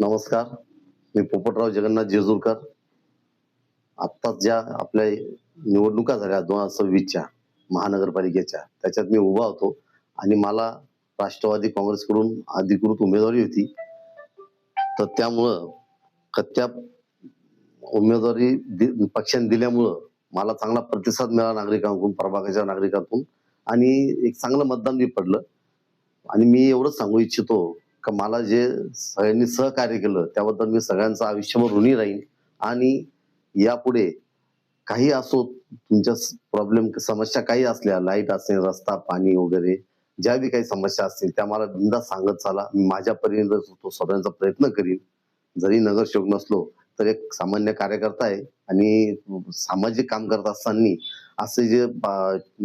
नमस्कार. मी पोपटराव जगन्नाथ जेजूरकर. आत्ताच ज्या आपल्या निवडणुका झाल्या दोन हजार सव्वीसच्या महानगरपालिकेच्या त्याच्यात मी उभा होतो आणि मला राष्ट्रवादी काँग्रेसकडून अधिकृत उमेदवारी होती. तर त्यामुळं कत्या उमेदवारी दि- पक्षाने दिल्यामुळं मला चांगला प्रतिसाद मिळाला नागरिकांकडून प्रभागाच्या नागरिकांकडून. आणि एक चांगलं मतदान मी पडलं. आणि मी एवढंच सांगू इच्छितो का मला जे सगळ्यांनी सहकार्य केलं त्याबद्दल मी सगळ्यांचं आयुष्यभर ऋणी राहीन. आणि यापुढे काही असो तुमच्या प्रॉब्लेम समस्या काही असल्या लाइट असेल रस्ता पाणी वगैरे ज्या बी काही समस्या असतील त्या मला बिंदा सांगत चाला. मी माझ्या परीने तो सोडवण्याचा प्रयत्न करीन जरी नगरसेवक नसलो तर एक सामान्य कार्यकर्ता आहे आणि सामाजिक काम करत असताना असे जे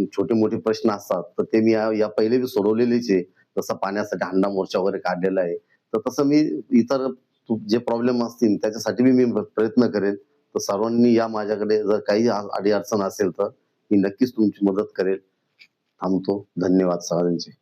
छोटे मोठे प्रश्न असतात तर ते मी या पहिले बी सोडवलेलेच आहे. जसं पाण्यासाठी हंडा मोर्चा वगैरे काढलेला आहे. तर तसं मी इतर जे प्रॉब्लेम असतील त्याच्यासाठी बी मी प्रयत्न करेन. तर सर्वांनी या माझ्याकडे जर काही अडी अडचण असेल तर मी नक्कीच तुमची मदत करेल. थांबतो. धन्यवाद सगळ्यांचे.